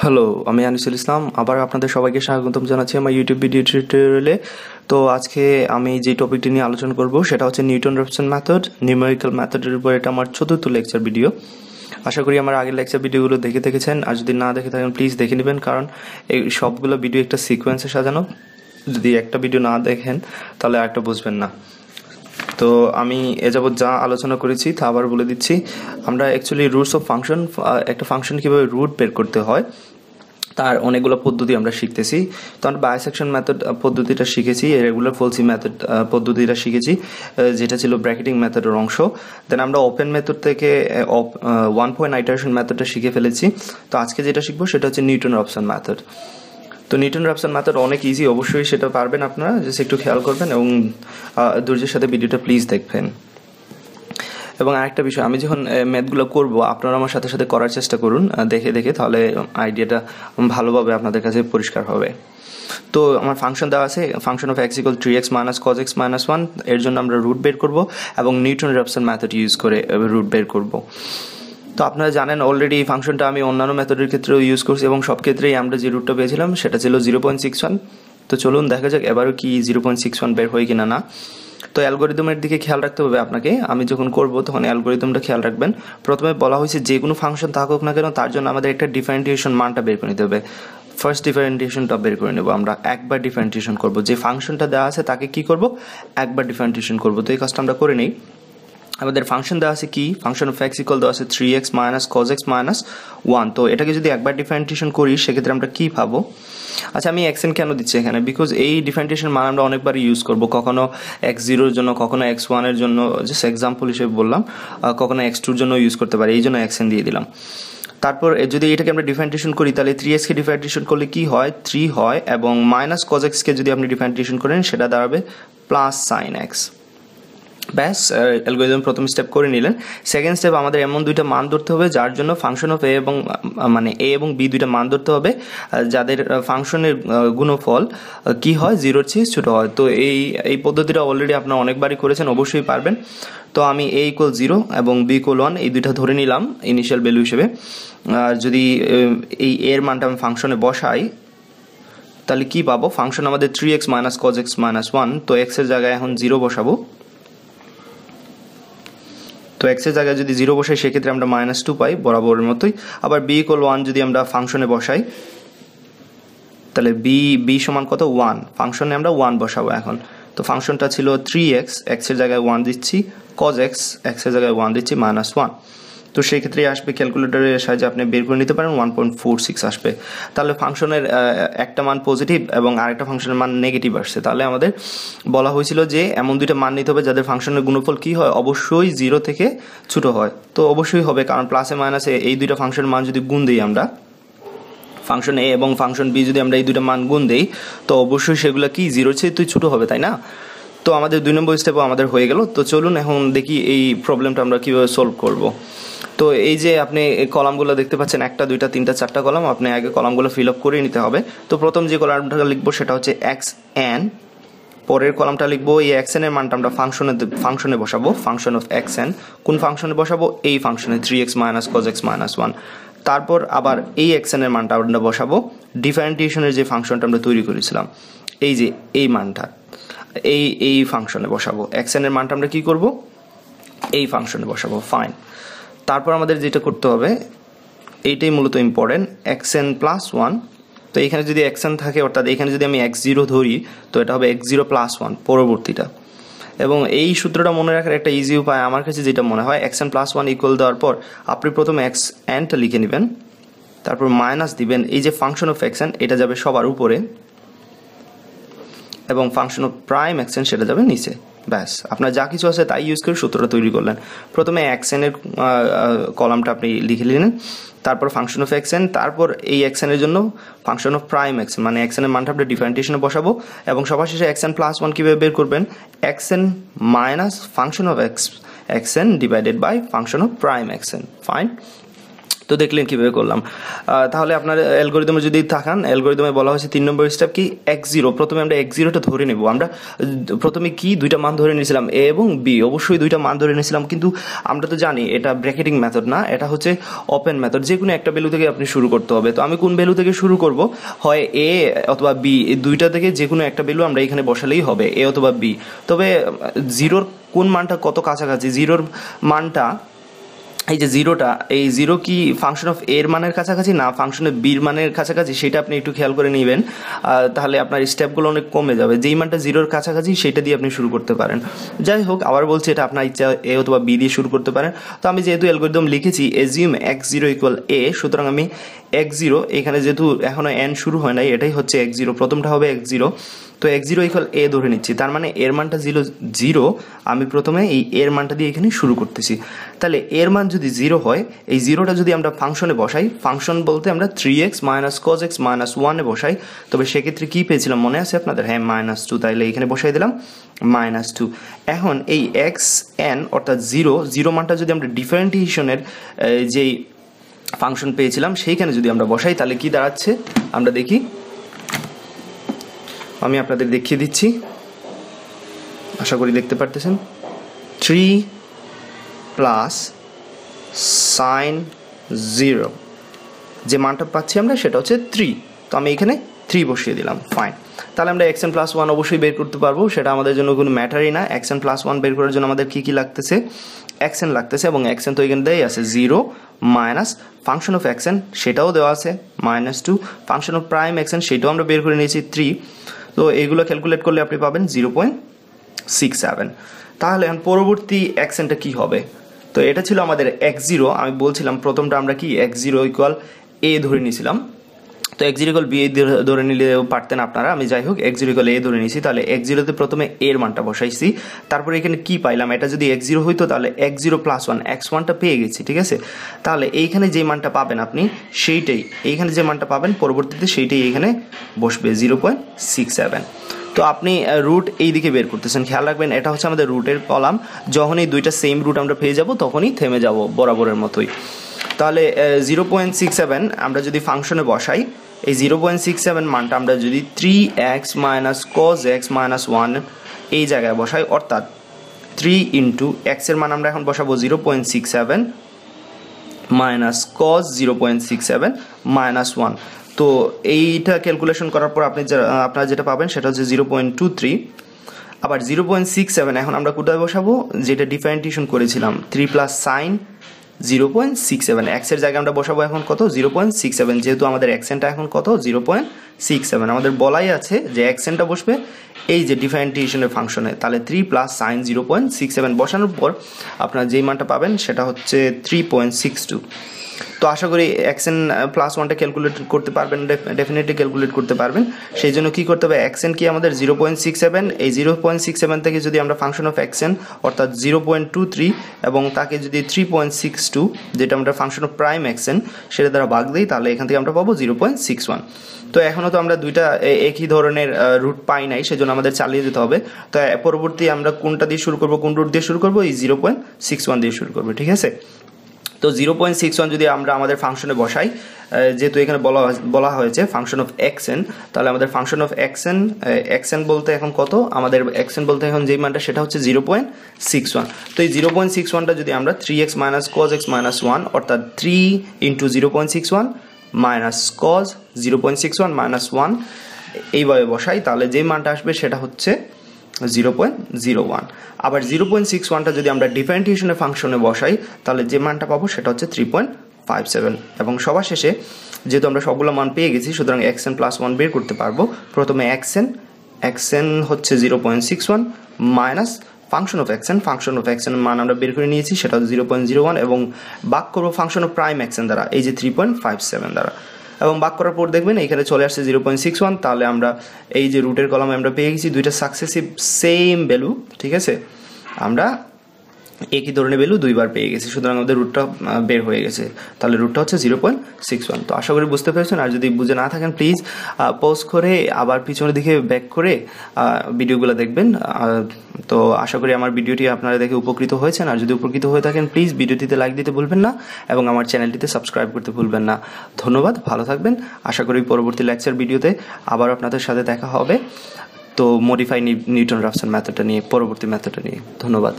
Hello আমি আনিসুল ইসলাম। আবার আপনাদের সবাইকে স্বাগতম জানাচ্ছি আমার ইউটিউব ভিডিও টিউটোরিয়ালে তো আজকে আমি যে টপিকটি নিয়ে আলোচনা করব, সেটা হচ্ছে নিউটন রেপসন ম্যাথড নিউমেরিক্যাল ম্যাথডের উপর এটা আমার চতুর্থ লেকচার ভিডিও আশা করি আমার আগের লেকচার ভিডিওগুলো দেখে দেখেছেন। আর যদি না দেখে থাকেন প্লিজ দেখে নেবেন, কারণ এই সবগুলো ভিডিও একটা সিকোয়েন্সে সাজানো। যদি একটা ভিডিও না দেখেন, তাহলে একটা বুঝবেন না। তো আমি এ যাবৎ যা আলোচনা করেছি তা আবার বলে দিচ্ছি। আমরা অ্যাকচুয়ালি রুটস অফ ফাংশন একটা ফাংশন কীভাবে রুট বের করতে হয়, তার অনেকগুলো পদ্ধতি আমরা শিখতেছি। তো আমরা বায়োসেকশন মেথড পদ্ধতিটা শিখেছি রেগুলার ফলসি মেথড পদ্ধতিটা শিখেছি যেটা ছিল ব্র্যাকেটিং মেথডের অংশ। দেন আমরা ওপেন মেথড থেকে ওয়ান পয়েন্ট আইটারেশন মেথডটা শিখে ফেলেছি। তো আজকে যেটা শিখব সেটা হচ্ছে নিউটন অপশন মেথড তো নিউটন রাপসন মেথড অনেক ইজি অবশ্যই সেটা পারবেন আপনারা জাস্ট একটু খেয়াল করবেন এবং ধৈর্যের সাথে ভিডিওটা প্লিজ দেখবেন। এবং আরেকটা বিষয়, আমি যখন ম্যাথগুলো করব, আপনারা আমার সাথে সাথে করার চেষ্টা করুন দেখে দেখে, তাহলে আইডিয়াটা ভালোভাবে আপনাদের কাছে পরিষ্কার হবে। তো আমার ফাংশন দেওয়া আছে function of x three x minus cos x minus ওয়ানের জন্য আমরা রুট বের করব, এবং নিউটন রেপসন মেথড ইউজ করে রুট বের করব। তো আপনারা জানেন অলরেডি এই ফাংশনটা আমি অন্যান্য মেথডের ক্ষেত্রেও ইউজ করছি এবং সব ক্ষেত্রেই আমরা যে রুটটা পেয়েছিলাম, সেটা ছিল জিরো পয়েন্ট সিক্স ওয়ান তো চলুন, দেখা যাক এবারও কি জিরো পয়েন্ট সিক্স ওয়ান বের হয় কিনা না। তো অ্যালগোরিদমের দিকে খেয়াল রাখতে হবে আপনাকে। আমি যখন করব, তখন অ্যালগোরিদমটা খেয়াল রাখবেন। প্রথমে বলা হয়েছে যে কোনো ফাংশন থাকুক না কেন, তার জন্য আমাদের একটা ডিফারেন্টিয়েশন মানটা বের করে নিতে হবে। ফার্স্ট ডিফারেন্টিয়েশনটা বের করে নেব আমরা, একবার ডিফারেন্টিয়েশন করব। যে ফাংশনটা দেওয়া আছে, তাকে কি করব? একবার ডিফারেন্টিয়েশন করব। তো এই কাজটা আমরা করে নিই। আমাদের ফাংশন দেওয়া আছে কি? ফাংশন অফ এক্স ইকুয়াল দেওয়া আছে three x minus cos x minus one তো এটাকে যদি একবার ডিফারেন্টিয়েশন করি, সেক্ষেত্রে আমরা কী পাবো? আচ্ছা আমি এক্স এন কেন দিচ্ছি এখানে? বিকজ এই ডিফারেন্টিয়েশন মান আমরা অনেকবার ইউজ করব। কখনো এক্স জিরোর জন্য, কখনো এক্স ওয়ানের জন্য জাস্ট এক্সাম্পল হিসেবে বললাম কখনো এক্স টুর জন্য ইউজ করতে পারি। এই জন্য এক্স এন দিয়ে দিলাম। তারপর যদি এটাকে আমরা ডিফারেন্টিয়েশন করি, তাহলে থ্রি এক্সকে ডিফারেন্টিয়েশন করলে কি হয়? থ্রি হয় এবং মাইনাস কজ এক্সকে যদি আপনি ডিফারেন্টিয়েশন করেন, সেটা দাঁড়াবে প্লাস সাইন এক্স ব্যাস অ্যালগোরিদম প্রথম স্টেপ করে নিলেন। সেকেন্ড স্টেপ আমাদের এমন দুইটা মান ধরতে হবে, যার জন্য ফাংশন অফ এ এবং মানে এ এবং বি দুইটা মান ধরতে হবে যাদের ফাংশনের গুণফল কি হয়? জিরোর চেয়ে ছোটো হয়। তো এই এই পদ্ধতিটা অলরেডি আপনারা অনেকবারই করেছেন, অবশ্যই পারবেন। তো আমি এ ইকুয়াল জিরো এবং বি ইকুয়াল ওয়ান এই দুইটা ধরে নিলাম ইনিশিয়াল ভ্যালু হিসেবে। আর যদি এই এর মানটা আমি ফাংশনে বসাই, তাহলে কি পাবো? ফাংশন আমাদের three x minus cos x minus one তো এক্সের জায়গায় এখন জিরো বসাবো। তো এক্সের জায়গায় যদি জিরো বসাই, সেক্ষেত্রে আমরা মাইনাস টু পাই, বরাবরের মতোই। আবার বি ইকোয়াল ওয়ান যদি আমরা ফাংশনে বসাই, তাহলে বি বি সমান কত? ওয়ান ফাংশনে আমরা ওয়ান বসাবো এখন। তো ফাংশনটা ছিল থ্রি এক্স এক্সের জায়গায় ওয়ান দিচ্ছি কজ এক্স এক্সের জায়গায় ওয়ান দিচ্ছি মাইনাস ওয়ান তো সেই ক্ষেত্রে আসবে ক্যালকুলেটারের সাহায্যে আপনি বের করে নিতে পারেন ওয়ান পয়েন্ট ফোর সিক্স আসবে। তাহলে ফাংশনের একটা মান পজিটিভ এবং আরেকটা ফাংশনের মান নেগেটিভ আসছে। তাহলে আমাদের বলা হয়েছিল যে এমন দুইটা মান নিতে হবে যাদের ফাংশনের গুণফল কী হয়? অবশ্যই জিরো থেকে ছোটো হয়। তো অবশ্যই হবে, কারণ প্লাসে মাইনাসে এই দুইটা ফাংশনের মান যদি গুণ দিই আমরা ফাংশন এ এবং ফাংশন বি যদি আমরা এই দুটো মান গুণ দিই, তো অবশ্যই সেগুলো কি? জিরোর চেয়ে তুই ছোটো হবে, তাই না? তো আমাদের দুই নম্বর স্টেপও আমাদের হয়ে গেল। তো চলুন এখন দেখি এই প্রবলেমটা আমরা কীভাবে সলভ করব। তো এই যে আপনি কলামগুলো দেখতে পাচ্ছেন, একটা, দুইটা, তিনটা, চারটা কলাম, আপনি আগে কলামগুলো ফিল আপ করে নিতে হবে। তো প্রথম যে কলামটা লিখব সেটা হচ্ছে এক্স এন পরের কলামটা লিখব এই এক্সের মানটা আমরা ফাংশনে ফাংশনে বসাবো ফাংশন অফ এক্স এন কোন ফাংশনে বসাবো? এই ফাংশনে three x minus cos x minus one তারপর আবার এই এক্সেনের মানটা আমরা বসাবো ডিফারেন্টিয়েশনের যে ফাংশনটা আমরা তৈরি করেছিলাম, এই যে এই মানটা, এই এই ফাংশনে বসাবো। এক্সেনের মানটা আমরা কি করব? এই ফাংশনে বসাবো ফাইন তারপর আমাদের যেটা করতে হবে, এইটাই মূলত ইম্পর্টেন্ট এক্সেন প্লাস ওয়ান তো এখানে যদি এক্সেন থাকে, অর্থাৎ এখানে যদি আমি এক্স জিরো ধরি, তো এটা হবে এক্স জিরো প্লাস ওয়ান পরবর্তীটা। এবং এই সূত্রটা মনে রাখার একটা ইজি উপায় আমার কাছে যেটা মনে হয় x n plus one equal দেওয়ার পর আপনি প্রথমে এক্স এনটা লিখে নেবেন, তারপর মাইনাস দিবেন। এই যে ফাংশন অফ এক্সেন এটা যাবে সবার উপরে, এবং ফাংশন অফ প্রাইম এক্সেন সেটা যাবে নিচে। ব্যাস, আপনার যা কিছু আছে তাই ইউজ করে সূত্রটা তৈরি করলেন। প্রথমে এক্সেনের কলামটা আপনি লিখে নিলেন, তারপর ফাংশন অফ এক্সেন তারপর এই এক্সেনের জন্য ফাংশন অফ প্রাইম এক্সেন মানে এক্সেনের মানটা আপনি ডিফারেন্টিয়েশনে বসাবো, এবং সবার শেষে এক্সেন প্লাস ওয়ান কীভাবে বের করবেন? X n minus function of x n divided by function of prime x n fine তো দেখলেন কীভাবে করলাম। তাহলে আপনার অ্যালগোরিদমে যদি থাকান, অ্যালগোরিদমে বলা হয়েছে তিন নম্বর স্টেপ কি এক্স জিরো প্রথমে আমরা এক্স জিরোটা ধরে নেব। আমরা প্রথমে কি দুইটা মান ধরে নিয়েছিলাম? এ এবং বি অবশ্যই দুইটা মান ধরে নিয়েছিলাম, কিন্তু আমরা তো জানি এটা ব্র্যাকেটিং মেথড না, এটা হচ্ছে ওপেন মেথড যে কোনো একটা ভ্যালু থেকে আপনি শুরু করতে হবে। তো আমি কোন ভ্যালু থেকে শুরু করব? হয় এ অথবা বি দুইটা থেকে যে কোনো একটা ভ্যালু আমরা এখানে বসালেই হবে এ অথবা বি তবে জিরোর কোন মানটা কত কাছাকাছি? জিরোর মানটা এই যে জিরোটা, এই জিরো কি ফাংশন অফ এর মানের কাছাকাছি না ফাংশন অফ বির মানের কাছাকাছি? সেটা আপনি একটু খেয়াল করে নেবেন। তাহলে আপনার স্টেপগুলো অনেক কমে যাবে। যেই মানটা জিরোর কাছাকাছি, সেটা দিয়ে আপনি শুরু করতে পারেন। যাই হোক, আবার বলছি এটা আপনার ইচ্ছা এ অথবা বি দিয়ে শুরু করতে পারেন। তো আমি যেহেতু অ্যালগোরিদম লিখেছি assume x zero equal A সুতরাং আমি এক্স জিরো এখানে যেহেতু এখনও এন শুরু হয় নাই, এটাই হচ্ছে এক্স জিরো প্রথমটা হবে এক্স জিরো তো এক্স জিরো ইকুয়াল এ ধরে নিচ্ছি, তার মানে এর মানটা জিরো জিরো আমি প্রথমে এই এর মানটা দিয়ে এখানে শুরু করতেছি। তাহলে এর মান যদি জিরো হয়, এই জিরোটা যদি আমরা ফাংশনে বসাই ফাংশন বলতে আমরা three x minus cos x minus ওয়ানে বসাই, তবে সেক্ষেত্রে কী পেয়েছিলাম মনে আছে আপনাদের? হ্যাঁ মাইনাস টু তাইলে এখানে বসাই দিলাম মাইনাস টু এখন এই এক্স এন অর্থাৎ জিরো জিরো মানটা যদি আমরা ডিফারেন্টিয়েশনের যেই ফাংশন পেয়েছিলাম, সেইখানে যদি আমরা বসাই, তাহলে কি দাঁড়াচ্ছে? আমরা দেখি। আমি আপনাদের দেখিয়ে দিচ্ছি। আশা করি দেখতে পারতেছেন। Three plus sine zero. যে মানটা পাচ্ছি আমরা, সেটা হচ্ছে থ্রি। তো আমি এখানে থ্রি বসিয়ে দিলাম, ফাইন। তাহলে আমরা এক্সএন প্লাস ওয়ান অবশ্যই বের করতে পারব। সেটা আমাদের জন্য কোনো ম্যাটারই না। এক্সএন প্লাস ওয়ান বের করার জন্য আমাদের কী কী লাগতেছে? এক্সএন লাগতেছে এবং এক্সএন তো এখানে দেয় আছে, zero minus function of x n সেটাও দেওয়া আছে, minus two, function of prime x n সেটাও আমরা বের করে নিয়েছি থ্রি। তো এইগুলো ক্যালকুলেট করলে আপনি পাবেন জিরো পয়েন্ট সিক্স সেভেন। তাহলে পরবর্তী অ্যাকশনটা কি হবে? তো এটা ছিল আমাদের এক জিরো, আমি বলছিলাম প্রথমটা আমরা কি? এক্স জিরো ইকুয়াল এ ধরে নিয়েছিলাম। তো এক্স জিরো ইকুয়াল বি ধরে নিলেও পারতেন আপনারা। আমি যাই হোক এক্স জিরো ইকুয়াল এ ধরে নিয়েছি, তাহলে এক্স জিরোতে প্রথমে এর মানটা বসাইছি। তারপরে এখানে কি পাইলাম? এটা যদি এক্স জিরো হইতো, তাহলে x zero plus one x ওয়ানটা পেয়ে গেছি, ঠিক আছে? তাহলে এইখানে যে মানটা পাবেন আপনি, সেইটাই। এইখানে যে মানটা পাবেন, পরবর্তীতে সেইটাই এখানে বসবে জিরো পয়েন্ট সিক্স সেভেন তো আপনি রুট এই দিকে বের করতেছেন। খেয়াল রাখবেন, এটা হচ্ছে আমাদের রুটের কলাম যখনই দুইটা সেম রুট আমরা পেয়ে যাব, তখনই থেমে যাব বরাবরের মতোই। তাহলে জিরো পয়েন্ট সিক্স সেভেন আমরা যদি ফাংশনে বসাই এই জিরো পয়েন্ট সিক্স সেভেন মানটা আমরা যদি three x minus cos x minus one এই জায়গায় বসাই, অর্থাৎ থ্রি ইন্টু এক্সের মান আমরা এখন বসাবো zero point six seven minus cos zero point six seven minus one তো এইটা ক্যালকুলেশন করার পর আপনি আপনারা যেটা পাবেন সেটা হচ্ছে জিরো পয়েন্ট টু থ্রি আবার জিরো পয়েন্ট সিক্স সেভেন এখন আমরা কোথায় বসাবো? যেটা ডিফারেন্টিয়েশন করেছিলাম three plus sine zero point six seven. এক্সের জায়গায় আমরা বসাবো এখন কত? Zero point six seven. যেহেতু আমাদের অ্যাকসেন্টটা এখন কত? Zero point six seven. আমাদের বলাই আছে যে অ্যাকসেন্টটা বসবে এই যে ডিফারেন্টিয়েশনের ফাংশনে তাহলে three plus sine zero point six seven বসানোর পর আপনারা যেই মানটা পাবেন সেটা হচ্ছে থ্রি পয়েন্ট সিক্স টু তো আশা করি এক্সেন প্লাস ওয়ানটা ক্যালকুলেট করতে পারবেন ডেফিনেটলি ক্যালকুলেট করতে পারবেন। সেই জন্য কী করতে হবে এক্সেন কি আমাদের জিরো পয়েন্ট সিক্স সেভেন এই জিরো পয়েন্ট সিক্স সেভেন থেকে যদি আমরা ফাংশন অফ এক্সেন অর্থাৎ জিরো পয়েন্ট টু থ্রি এবং তাকে যদি থ্রি পয়েন্ট সিক্স টু যেটা আমরা ফাংশন অফ প্রাইম এক্সেন সেটা দ্বারা ভাগ দিই, তাহলে এখান থেকে আমরা পাবো জিরো পয়েন্ট সিক্স ওয়ান তো এখনও তো আমরা দুইটা একই ধরনের রুট পাই নাই, সেজন্য আমাদের চালিয়ে যেতে হবে। তো পরবর্তী আমরা কোনটা দিয়ে শুরু করব, কোন রুট দিয়ে শুরু করব, এই জিরো পয়েন্ট সিক্স ওয়ান দিয়ে শুরু করব, ঠিক আছে? তো জিরো পয়েন্ট সিক্স ওয়ান যদি আমরা আমাদের ফাংশনে বসাই যেহেতু এখানে বলা বলা হয়েছে ফাংশন অফ এক্সেন তাহলে আমাদের ফাংশন অফ এক্সেন এক্সেন বলতে এখন কত? আমাদের এক্সেন বলতে এখন যেই মানটা, সেটা হচ্ছে জিরো পয়েন্ট সিক্স ওয়ান তো এই জিরো পয়েন্ট সিক্স ওয়ানটা যদি আমরা three x minus cos x minus one অর্থাৎ three into zero point six one minus cos zero point six one minus one এইভাবে বসাই, তাহলে যেই মানটা আসবে, সেটা হচ্ছে জিরো পয়েন্ট জিরো ওয়ান। আবার জিরো পয়েন্ট সিক্স ওয়ানটা যদি আমরা ডিফারেন্টিয়েশনের ফাংশনে বসাই, তাহলে যে মানটা পাবো সেটা হচ্ছে থ্রি পয়েন্ট ফাইভ সেভেন। এবং সবার শেষে যেহেতু আমরা সবগুলো মান পেয়ে গেছি, সুতরাং এক্সেন প্লাস ওয়ান বের করতে পারব। প্রথমে এক্সেন এক্সেন হচ্ছে zero point six one minus function of x n function of x n মান আমরা বের করে নিয়েছি, সেটা হচ্ছে জিরো পয়েন্ট জিরো ওয়ান এবং বাক করব ফাংশন অফ প্রাইম এক্সেন দ্বারা, এই যে থ্রি পয়েন্ট ফাইভ সেভেন দ্বারা। এবং বাক করার পর দেখবেন এখানে চলে আসছে জিরো পয়েন্ট সিক্স ওয়ান, তাহলে আমরা এই যে রুটের কলমে আমরা পেয়ে গেছি দুইটা সাকসেসিভ সেম ভ্যালু ঠিক আছে? আমরা একই ধরনের ভ্যালু দুইবার পেয়ে গেছি। সুতরাং আমাদের রুটটা বের হয়ে গেছে। তাহলে রুটটা হচ্ছে জিরো পয়েন্ট সিক্স ওয়ান তো আশা করি বুঝতে পেরেছেন। আর যদি বুঝে না থাকেন প্লিজ পজ করে, আবার পিছনের দিকে ব্যাক করে ভিডিওগুলো দেখবেন। তো আশা করি আমার ভিডিওটি আপনারা দেখে উপকৃত হয়েছেন। আর যদি উপকৃত হয়ে থাকেন প্লিজ ভিডিওটিতে লাইক দিতে ভুলবেন না এবং আমার চ্যানেলটিতে সাবস্ক্রাইব করতে ভুলবেন না। ধন্যবাদ, ভালো থাকবেন। আশা করি পরবর্তী লেকচার ভিডিওতে আবার আপনাদের সাথে দেখা হবে। তো মডিফাই নিউটন রাফসান ম্যাথডটা নিয়ে, পরবর্তী ম্যাথডটা নিয়ে। ধন্যবাদ।